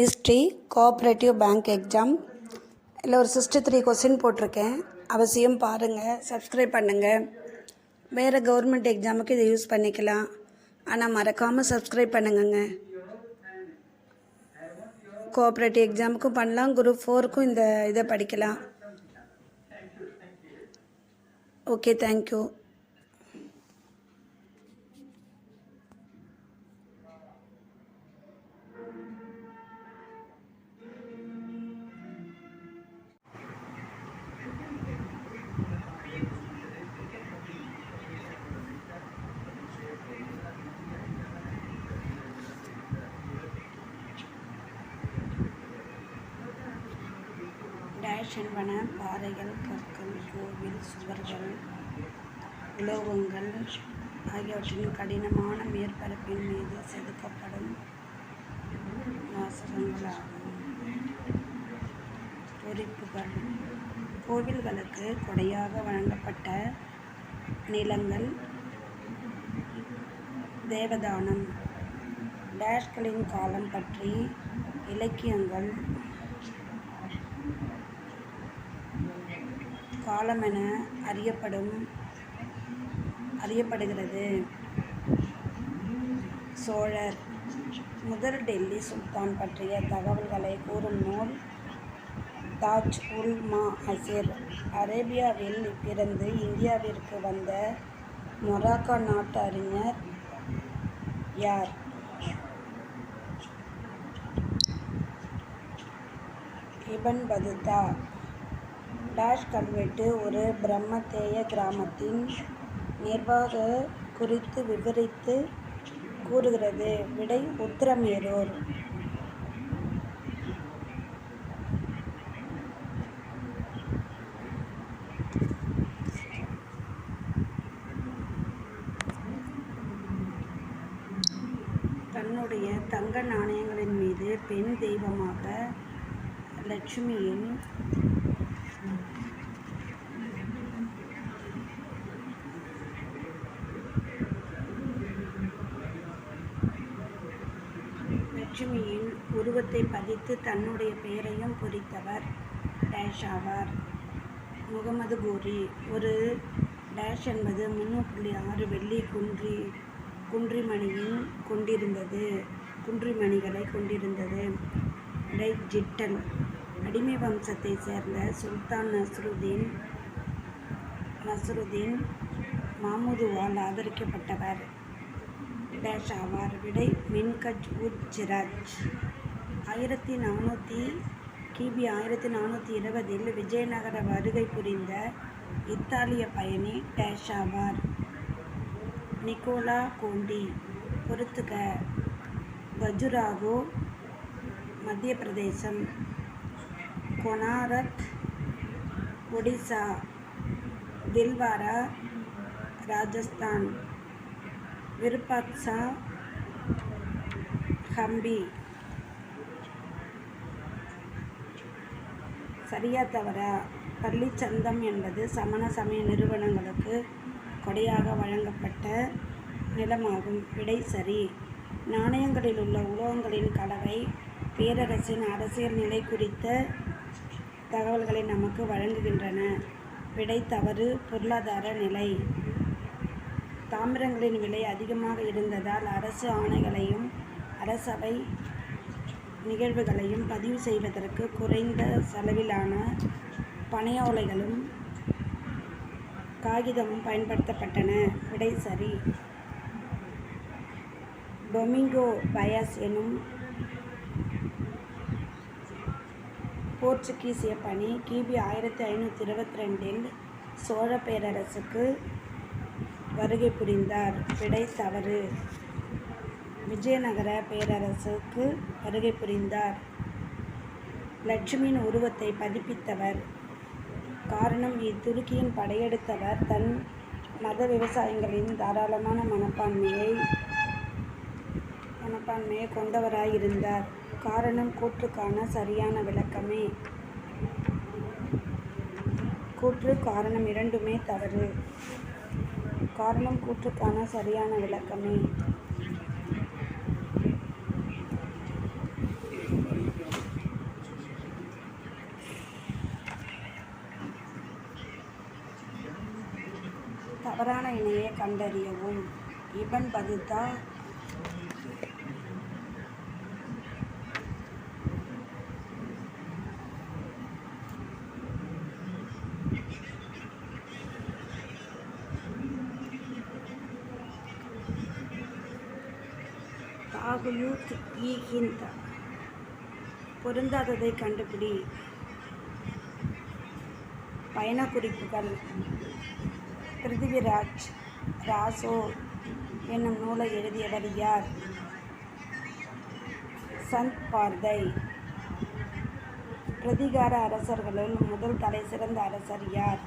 History cooperative bank exam இல்லை ஒரு sixty three question போட்டிருக்கேன். அவசியம் பாருங்கள் சப்ஸ்கிரைப் பண்ணுங்கள் வேறு கவர்மெண்ட் எக்ஸாமுக்கு இதை யூஸ் பண்ணிக்கலாம். ஆனால் மறக்காமல் சப்ஸ்கிரைப் பண்ணுங்கங்க. கோஆப்ரேட்டிவ் எக்ஸாமுக்கும் பண்ணலாம் குரூப் ஃபோருக்கும் இந்த இதை படிக்கலாம். ஓகே தேங்க்யூ டேஷ் என்பன பாறைகள் சுவர்கள் உலோகங்கள் ஆகியவற்றின் கடினமான மேற்பரப்பின் மீது செதுக்கப்படும் வாசகங்களாகும். பொறிப்புகள். கோவில்களுக்கு கொடையாக வழங்கப்பட்ட நிலங்கள். தேவதானம். டேஷ்களின் காலம் பற்றி இலக்கியங்கள். காலமென அறியப்படும் அறியப்படுகிறது. சோழர் முதல் டெல்லி சுல்தான் பற்றிய தகவல்களை கூறும் நூல் தாஜ் உல் மா அசிர். அரேபியாவில் பிறந்து இந்தியாவிற்கு வந்த மொராக்கா நாட்டு அறிஞர் யார்? இபன் பதுதா. டேஷ் கல்வெட்டு ஒரு பிரம்மதேய கிராமத்தின் நிர்வாக குறித்து விவரித்து கூறுகிறது. விடை உத்திரமேரூர். தன்னுடைய தங்க நாணயங்களின் மீது பெண் தெய்வமாக லட்சுமியின் வைத்து தன்னுடைய பெயரையும் பொறித்தவர். டேஷ் ஆவார் முகமது கோரி. ஒரு டேஷ் என்பது மூணு புள்ளி ஆறு வெள்ளி குன்றி குன்றிமணியின் கொண்டிருந்தது. குன்றிமணிகளை கொண்டிருந்தது. டை ஜிட்டல் அடிமை வம்சத்தை சேர்ந்த சுல்தான் நஸ்ருதீன் நஸ்ருதீன் மாமுதுவால் ஆதரிக்கப்பட்டவர். டேஷ் ஆவார் விடை மின்கஜ் உத் சிராஜ் ஆயிரத்தி நானூற்றி கிபி ஆயிரத்தி நானூற்றி இருபதில் விஜயநகர வருகை புரிந்த இத்தாலிய பயணி டேஷ் ஆவார் நிக்கோலா கோண்டி பொறுத்துக. கஜுராகோ மத்திய பிரதேசம். கொனாரக் ஒடிசா. தில்வாரா ராஜஸ்தான். விருப்பாக்சா ஹம்பி. சரியா தவறா பள்ளிச்சந்தம் என்பது சமண சமய நிறுவனங்களுக்கு கொடையாக வழங்கப்பட்ட நிலமாகும். விடை சரி. நாணயங்களில் உள்ள உலோகங்களின் கலவை பேரரசின் அரசியல் நிலை குறித்த தகவல்களை நமக்கு வழங்குகின்றன. விடை தவறு பொருளாதார நிலை. தாமிரங்களின் விலை அதிகமாக இருந்ததால் அரசு ஆணைகளையும் அரசவை நிகழ்வுகளையும் பதிவு செய்வதற்கு குறைந்த செலவிலான பனையோலைகளும் காகிதமும் பயன்படுத்தப்பட்டன. விடை சரி. டொமிங்கோ பயஸ் எனும் போர்ச்சுகீசிய பணி கிபி ஆயிரத்தி ஐநூற்றி இருபத்தி ரெண்டில் சோழ பேரரசுக்கு வருகை புரிந்தார். விடை தவறு. விஜயநகர பேரரசுக்கு வருகை புரிந்தார். லட்சுமியின் உருவத்தை பதிப்பித்தவர். காரணம் இத்துருக்கியின் படையெடுத்தவர் தன் மத விவசாயிகளின் தாராளமான மனப்பான்மையை மனப்பான்மையை கொண்டவராயிருந்தார். காரணம் கூற்றுக்கான சரியான விளக்கமே. கூற்று காரணம் இரண்டுமே தவறு. காரணம் கூற்றுக்கான சரியான விளக்கமே தவறான இணையை கண்டறியவும். இபன் பதுதா? தாகுயூத் இ ஹிந்த் பொருந்தாததை கண்டுபிடி. பயண குறிப்புகள் பிருத்திவிராஜ் ராசோ என்னும் நூலை எழுதியவர் யார்? சந்த் பார்தை. பிரதிகார அரசர்களுள் முதல் தலை சிறந்த அரசர் யார்?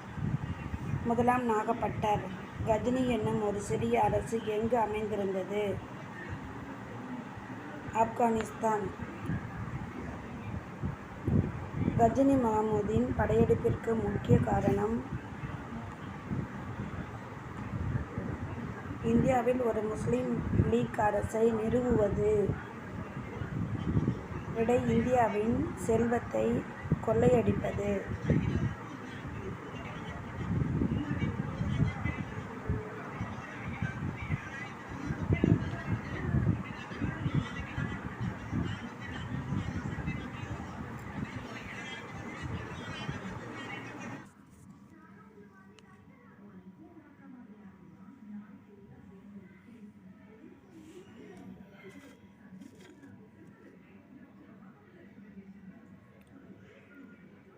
முதலாம் நாகப்பட்டர். கஜினி என்னும் ஒரு சிறிய அரசு எங்கு அமைந்திருந்தது? ஆப்கானிஸ்தான். கஜினி மஹமூதின் படையெடுப்பிற்கு முக்கிய காரணம் இந்தியாவில் ஒரு முஸ்லீம் லீக் அரசை நிறுவுவது விட இந்தியாவின் செல்வத்தை கொள்ளையடிப்பது.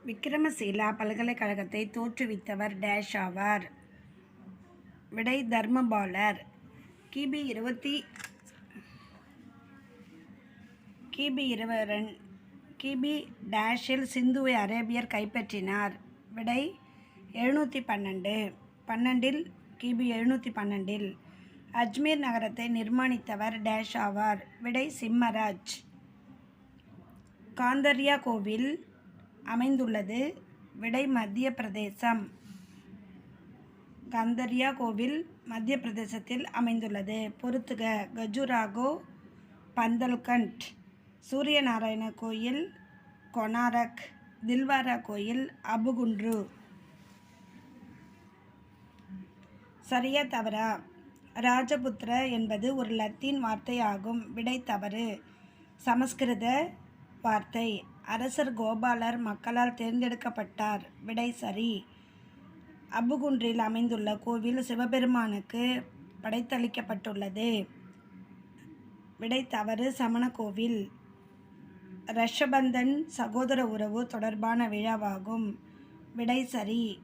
விக்ரமசீலா பல்கலைக்கழகத்தை தோற்றுவித்தவர் டேஷ் ஆவார். விடை தர்மபாலர். கிபி இருபத்தி கிபி இருவரன் கிபி டேஷில் சிந்துவை அரேபியர் கைப்பற்றினார். விடை எழுநூற்றி பன்னெண்டு. பன்னெண்டில் கிபி எழுநூற்றி பன்னெண்டில் அஜ்மீர் நகரத்தை நிர்மாணித்தவர் டேஷ் ஆவார். விடை சிம்மராஜ். காந்தர்யா கோவில் அமைந்துள்ளது. விடை மத்திய பிரதேசம். கந்தர்யா கோவில் மத்திய பிரதேசத்தில் அமைந்துள்ளது. பொறுத்துக கஜுராகோ பந்தல்கண்ட் சூரியநாராயண கோயில் கொனாரக் தில்வாரா கோயில் அபுகுன்று. சரியா தவறா? ராஜபுத்திர என்பது ஒரு லத்தீன் வார்த்தை ஆகும் விடை தவறு. சமஸ்கிருத வார்த்தை. அரசர் கோபாலர் மக்களால் தேர்ந்தெடுக்கப்பட்டார். விடை சரி. அபுகுன்றில் அமைந்துள்ள கோவில் சிவபெருமானுக்கு படைத்தளிக்கப்பட்டுள்ளது. விடை தவறு. சமண கோவில். ரஷபந்தன் சகோதர உறவு தொடர்பான விழாவாகும். விடை சரி.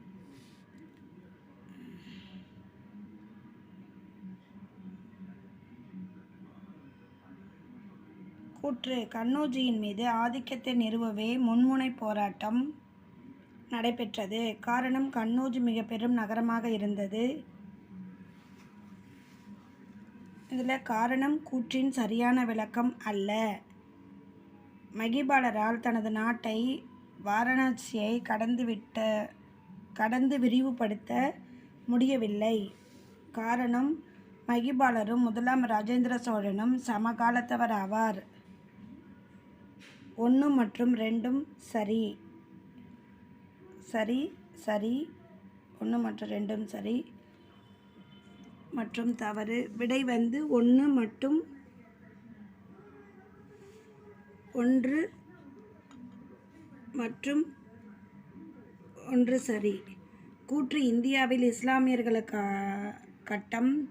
கூற்று கண்ணோஜியின் மீது ஆதிக்கத்தை நிறுவவே முன்முனை போராட்டம் நடைபெற்றது. காரணம் கண்ணோஜி மிக பெரும் நகரமாக இருந்தது. இதில் காரணம் கூற்றின் சரியான விளக்கம் அல்ல. மகிபாலரால் தனது நாட்டை வாரணாசியை கடந்துவிட்ட கடந்து விரிவுபடுத்த முடியவில்லை. காரணம் மகிபாலரும் முதலாம் ராஜேந்திர சோழனும் சமகாலத்தவர் ஆவார் ஒன்று மற்றும் ரெண்டும் சரி. சரி சரி. ஒன்று மற்றும் ரெண்டும் சரி. மற்றும் தவறு. விடை வந்து ஒன்று மட்டும் ஒன்று மற்றும் ஒன்று சரி. கூற்று இந்தியாவில் இஸ்லாமியர்களுக்கு கட்டம்.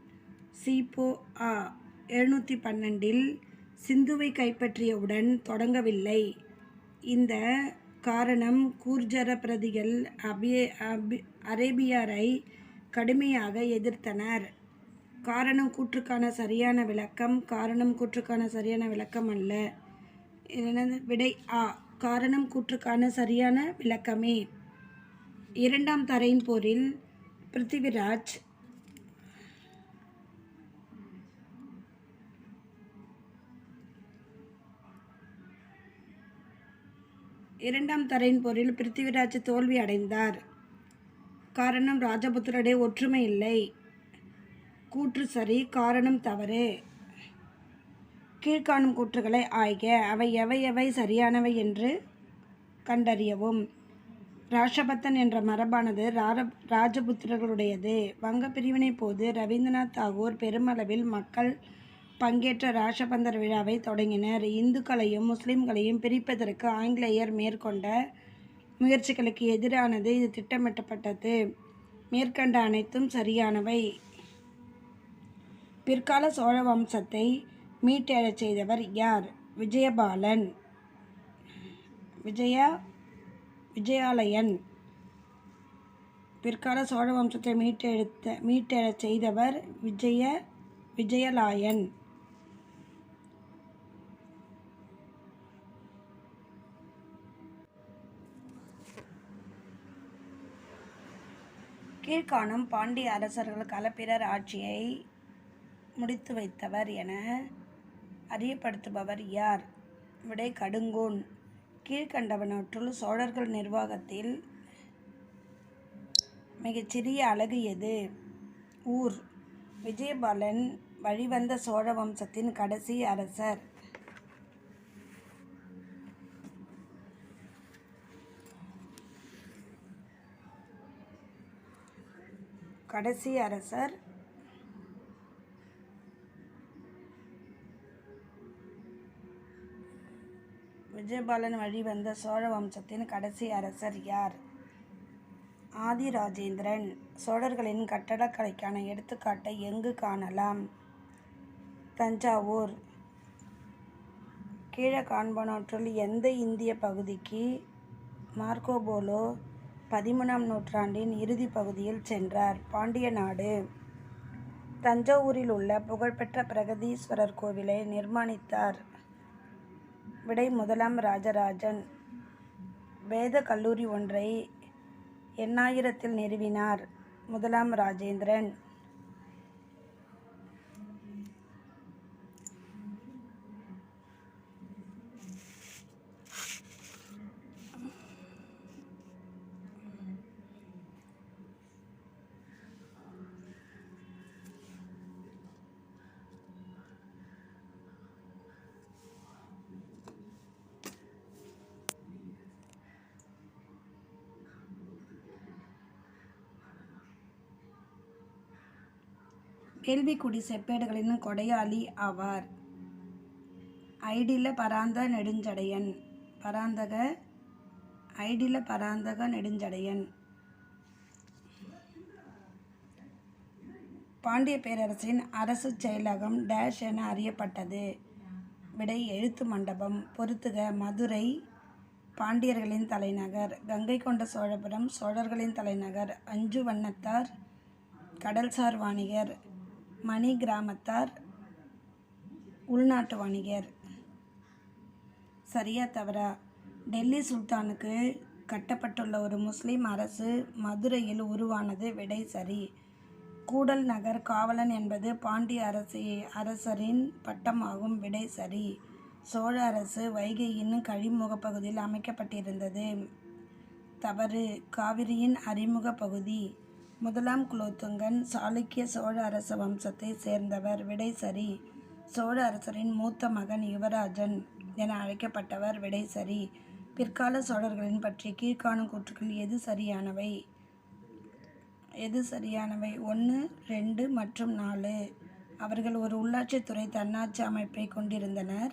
சிபோ ஆ எழுநூற்றி பன்னெண்டில் சிந்துவை கைப்பற்றியவுடன் தொடங்கவில்லை. இந்த காரணம் கூர்ஜர பிரதிகள் அபே அபி அரேபியரை கடுமையாக எதிர்த்தனர். காரணம் கூற்றுக்கான சரியான விளக்கம் காரணம் கூற்றுக்கான சரியான விளக்கம் அல்ல. என்னது? விடை ஆ. காரணம் கூற்றுக்கான சரியான விளக்கமே. இரண்டாம் தரையின் போரில் பிருத்திவிராஜ் இரண்டாம் தரையின் போரில் பிருத்திவிராஜ் தோல்வி அடைந்தார். காரணம் ராஜபுத்திரருடைய ஒற்றுமை இல்லை. கூற்று சரி காரணம் தவறு. கீழ்காணும் கூற்றுகளை ஆய்க அவை எவை எவை சரியானவை என்று கண்டறியவும். ராஷபத்தன் என்ற மரபானது ரார ராஜபுத்திரர்களுடையது. வங்க பிரிவினை போது ரவீந்திரநாத் தாகூர் பெருமளவில் மக்கள் பங்கேற்ற ராஷபந்தர் விழாவை தொடங்கினர். இந்துக்களையும் முஸ்லிம்களையும் பிரிப்பதற்கு ஆங்கிலேயர் மேற்கொண்ட முயற்சிகளுக்கு எதிரானது இது திட்டமிட்டப்பட்டது மேற்கண்ட அனைத்தும் சரியானவை. பிற்கால சோழ வம்சத்தை மீட்டெழச் செய்தவர் யார்? விஜயபாலன். விஜயா விஜயாலயன். பிற்கால சோழ வம்சத்தை மீட்டெடுத்த மீட்டெழச் செய்தவர் விஜய விஜயலாயன். கீழ்காணும் பாண்டிய அரசர்கள் களப்பிரர் ஆட்சியை முடித்து வைத்தவர் என அறியப்படுத்துபவர் யார்? விடை கடுங்கோன். கீழ்கண்டவனற்றுள் சோழர்கள் நிர்வாகத்தில் மிகச்சிறிய அழகு எது? ஊர். விஜயபாலன் வழிவந்த சோழ வம்சத்தின் கடைசி அரசர். கடைசி அரசர். விஜயபாலன் வழிவந்த சோழ வம்சத்தின் கடைசி அரசர் யார்? ஆதி ராஜேந்திரன் சோழர்களின் கட்டடக்கலைக்கான எடுத்துக்காட்டை எங்கு காணலாம்? தஞ்சாவூர். கீழே காண்பனவற்றுள் எந்த இந்திய பகுதிக்கு? மார்க்கோபோலோ பதிமூணாம் நூற்றாண்டின் இறுதி பகுதியில் சென்றார். பாண்டிய நாடு தஞ்சாவூரில் உள்ள புகழ்பெற்ற பிரகதீஸ்வரர் கோவிலை நிர்மாணித்தார். விடை முதலாம் ராஜராஜன். வேத கல்லூரி ஒன்றை எண்ணாயிரத்தில் நிறுவினார் முதலாம் ராஜேந்திரன். கேள்விக்குடி செப்பேடுகளின் கொடையாளி ஆவார். ஐடில பராந்த நெடுஞ்சடையன். பராந்தக ஐடில பராந்தக நெடுஞ்சடையன். பாண்டிய பேரரசின் அரசு செயலகம் டேஷ் என அறியப்பட்டது. விடை எழுத்து மண்டபம். பொறுத்துக மதுரை பாண்டியர்களின் தலைநகர். கங்கை கொண்ட சோழபுரம் சோழர்களின் தலைநகர். அஞ்சு வண்ணத்தார் கடல்சார் வாணிகர். மணி கிராமத்தார் உள்நாட்டு வணிகர். சரியா தவறா? டெல்லி சுல்தானுக்கு கட்டப்பட்டுள்ள ஒரு முஸ்லீம் அரசு மதுரையில் உருவானது விடை சரி. கூடல் நகர் காவலன் என்பது பாண்டிய அரசி அரசரின் பட்டமாகும் விடை சரி. சோழ அரசு வைகையின் கழிமுக பகுதியில் அமைக்கப்பட்டிருந்தது. தவறு. காவிரியின் அறிமுக பகுதி. முதலாம் குலோத்துங்கன் சாளுக்கிய சோழ அரச வம்சத்தை சேர்ந்தவர். விடை சரி. சோழ அரசரின் மூத்த மகன் யுவராஜன் என அழைக்கப்பட்டவர். விடை சரி. பிற்கால சோழர்களின் பற்றி கீழ்காணும் கூற்றுக்கள் எது சரியானவை? எது சரியானவை? ஒன்று ரெண்டு மற்றும் நாலு. அவர்கள் ஒரு உள்ளாட்சித்துறை தன்னாட்சி அமைப்பை கொண்டிருந்தனர்.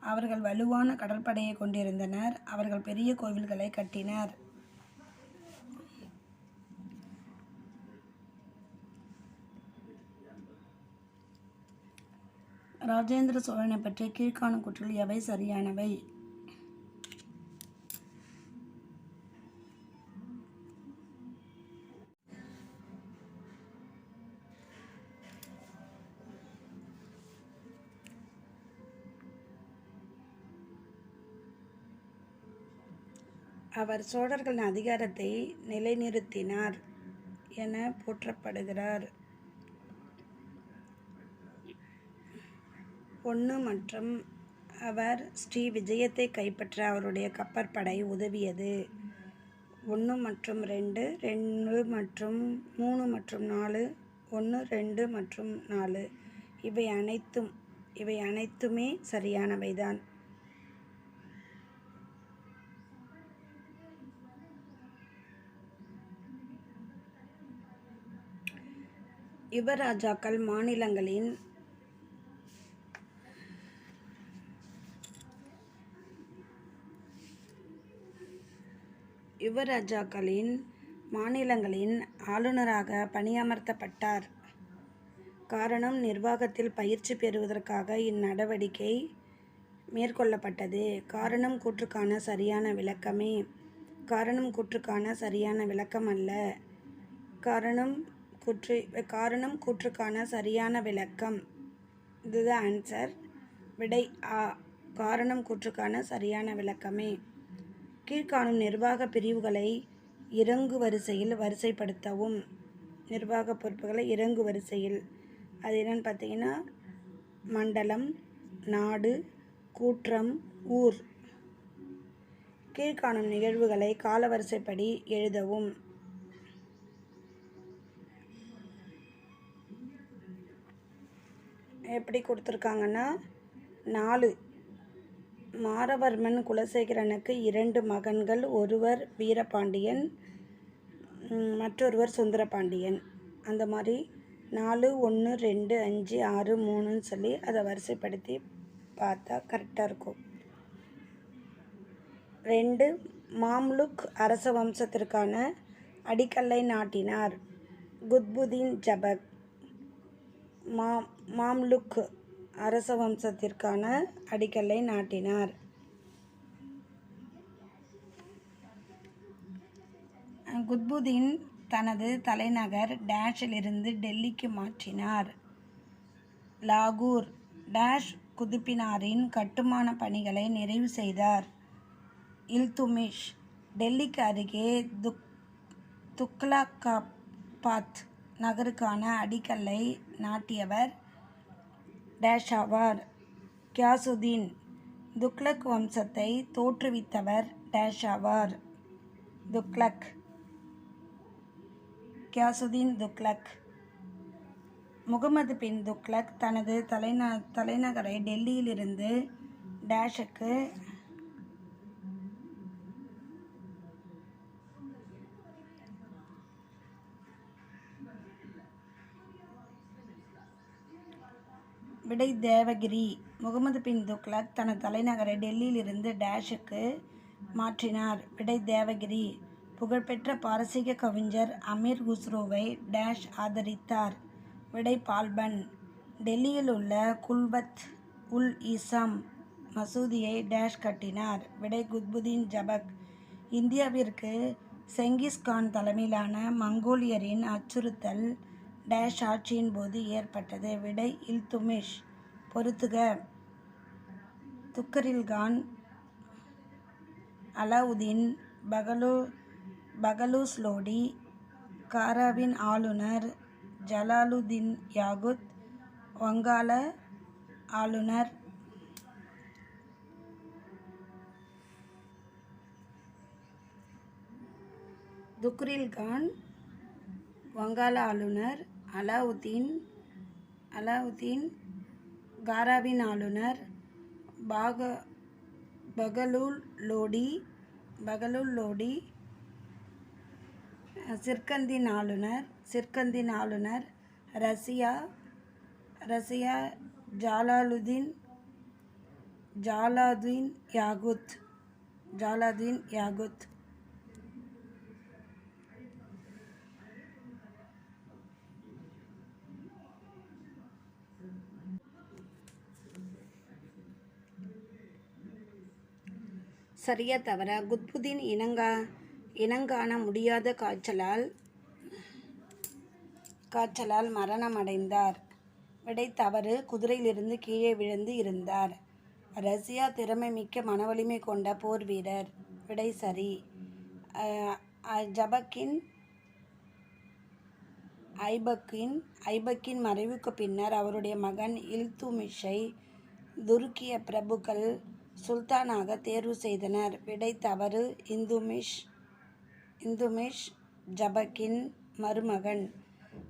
அவர்கள் வலுவான கடற்படையை கொண்டிருந்தனர். அவர்கள் பெரிய கோவில்களை கட்டினர். ராஜேந்திர சோழனை பற்றி கீழ்காணும் குற்றல் எவை சரியானவை? அவர் சோழர்களின் அதிகாரத்தை நிலைநிறுத்தினார் என போற்றப்படுகிறார். ஒன்று மற்றும் அவர் ஸ்ரீ விஜயத்தை கைப்பற்ற அவருடைய கப்பற்படை உதவியது. ஒன்று மற்றும் ரெண்டு ரெண்டு மற்றும் மூணு மற்றும் நாலு ஒன்று ரெண்டு மற்றும் நாலு. இவை அனைத்தும் இவை அனைத்துமே சரியானவைதான். யுவராஜாக்கள் மாநிலங்களின் யுவராஜாக்களின் மாநிலங்களின் ஆளுநராக பணியமர்த்தப்பட்டார். காரணம் நிர்வாகத்தில் பயிற்சி பெறுவதற்காக இந்நடவடிக்கை மேற்கொள்ளப்பட்டது. காரணம் கூற்றுக்கான சரியான விளக்கமே. காரணம் கூற்றுக்கான சரியான விளக்கம் அல்ல. காரணம் கூற்று காரணம் கூற்றுக்கான சரியான விளக்கம். இதுதான் ஆன்சர் விடை ஆ. காரணம் கூற்றுக்கான சரியான விளக்கமே. கீழ்காணும் நிர்வாக பிரிவுகளை இறங்கு வரிசையில் வரிசைப்படுத்தவும் நிர்வாக பொறுப்புகளை இறங்கு வரிசையில். அது என்னென்னு பார்த்தீங்கன்னா மண்டலம் நாடு கூற்றம் ஊர். கீழ்காணும் நிகழ்வுகளை காலவரிசைப்படி எழுதவும். எப்படி கொடுத்துருக்காங்கன்னா நாலு. மாரவர்மன் குலசேகரனுக்கு இரண்டு மகன்கள் ஒருவர் வீரபாண்டியன் மற்றொருவர் சுந்தரபாண்டியன். அந்த மாதிரி நாலு ஒன்று ரெண்டு அஞ்சு ஆறு மூணுன்னு சொல்லி அதை வரிசைப்படுத்தி பார்த்தா கரெக்டாக இருக்கும். ரெண்டு மாம்லுக் அரச வம்சத்திற்கான அடிக்கல்லை நாட்டினார் குத்புதீன் ஜபக். மா மாம்லுக் அரச வம்சத்திற்கான அடிக்கல்லை நாட்டினார். குத்புதீன் தனது தலைநகர் டேஷிலிருந்து டெல்லிக்கு மாற்றினார். லாகூர் டேஷ் குதுப்பினாரின் கட்டுமான பணிகளை நிறைவு செய்தார். இல்துமிஷ் டெல்லிக்கு அருகே துக் துக்லாகாபாத் நகருக்கான அடிக்கல்லை நாட்டியவர் டேஷ் ஆவார் கியாசுதீன் துக்ளக் வம்சத்தை தோற்றுவித்தவர் டேஷ் ஆவார் துக்ளக். கியாசுதீன் துக்ளக். முகமது பின் துக்ளக் தனது தலைந தலைநகரை டெல்லியிலிருந்து டேஷுக்கு விடை தேவகிரி. முகமது பின் துக்ளக் தனது தலைநகரை டெல்லியிலிருந்து டேஷுக்கு மாற்றினார். விடை தேவகிரி. புகழ்பெற்ற பாரசீக கவிஞர் அமீர் குஸ்ரோவை டேஷ் ஆதரித்தார். விடை பால்பன். டெல்லியில் உள்ள குல்பத் உல் இசாம் மசூதியை டேஷ் கட்டினார். விடை குத்புதீன் ஜபக். இந்தியாவிற்கு செங்கிஸ்கான் தலைமையிலான மங்கோலியரின் அச்சுறுத்தல் டேஷ் ஆட்சியின் போது ஏற்பட்டது. விடை இல்துமிஷ் பொறுத்துக. துக்கரில்கான் அலாவுதீன் பகலு பகலூஸ் லோடி காராவின் ஆளுநர் ஜலாலுதீன் யாகுத் வங்காள ஆளுநர் துக்ரில் கான் வங்காள ஆளுநர் அலாவுதீன் அலாவுதீன் காராவின் ஆளுநர் பாக பகலூல் லோடி பகலூல் லோடி சிர்கந்தின் ஆளுநர் சிர்கந்தின் ஆளுநர் ரஷ்யா ரஷ்யா ஜாலாலுதீன் ஜாலாதீன் யாகுத் ஜாலாதீன் யாகுத். சரியா தவிர குத்புதீன் இனங்கா இனங்காண முடியாத காய்ச்சலால் காய்ச்சலால் மரணமடைந்தார். விடை தவறு. குதிரையிலிருந்து கீழே விழுந்து இருந்தார். ரஷ்யா திறமை மிக்க மனவலிமை கொண்ட போர் வீரர். விடை சரி. ஜபக்கின் ஐபக்கின் ஐபக்கின் மறைவுக்கு பின்னர் அவருடைய மகன் இல்துமிஷை துருக்கிய பிரபுக்கள் சுல்தானாக தேர்வு செய்தனர். விடை தவறு இந்துமிஷ் இந்துமிஷ் ஜபக்கின் மருமகன்.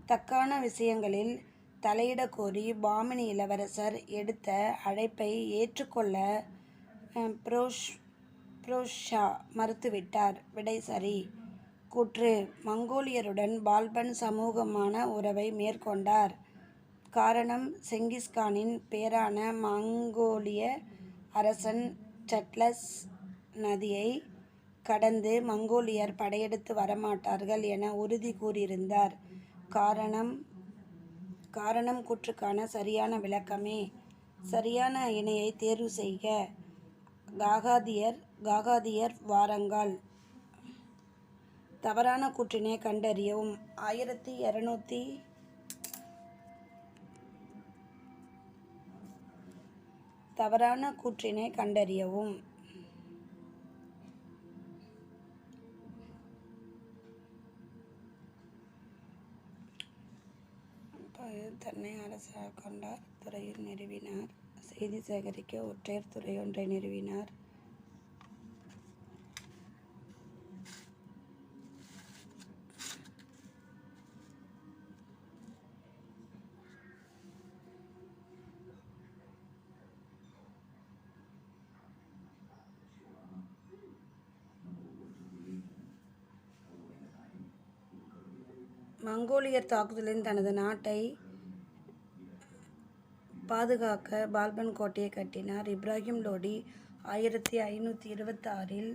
தக்கான விஷயங்களில் தலையிடக்கோரி பாமினி இளவரசர் எடுத்த அழைப்பை ஏற்றுக்கொள்ள புரோஷ் புரோஷா மறுத்துவிட்டார். விடை சரி. கூற்று. மங்கோலியருடன் பால்பன் சமூகமான உறவை மேற்கொண்டார். காரணம் செங்கிஸ்கானின் பேரான மங்கோலிய அரசன் சட்லஸ் நதியை கடந்து மங்கோலியர் படையெடுத்து வரமாட்டார்கள் என உறுதி கூறியிருந்தார். காரணம் காரணம் கூற்றுக்கான சரியான விளக்கமே. சரியான இணையை தேர்வு செய்க. காகாதியர் காகாதியர் வாரங்கால். தவறான கூற்றினை கண்டறியவும். ஆயிரத்தி இரநூத்தி தவறான கூற்றினை கண்டறியவும். தன்னை அரசாக கொண்டார் துறையில் நிறுவினார். செய்தி சேகரிக்க ஒற்றையர் துறை ஒன்றை நிறுவினார். மங்கோலியர் தாக்குதலின் தனது நாட்டை பாதுகாக்க பால்பன் கோட்டையை கட்டினார். இப்ராஹிம் லோடி ஆயிரத்தி ஐநூற்றி இருபத்தாறில்